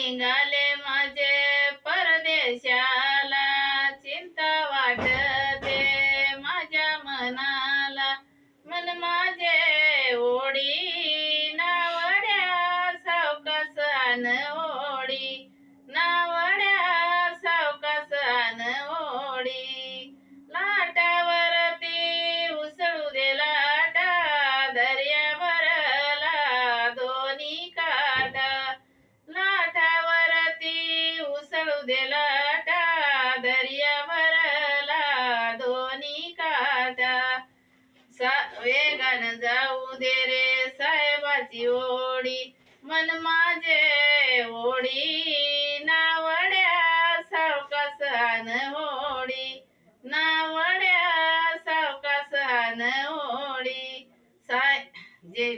निघाले माझे परदेशाला. चिंता वाटते माझ्या मनाला. मन माझे ओढी नावड्या सावकास ओढी. लाटा दर्या भरला दोन्ही काटा सा वेगान जाऊ दे रे साहेबाची ओढी मन माझे ओढी नावड्या सावकासान होडी नावड्या सावकासान होडी साय जय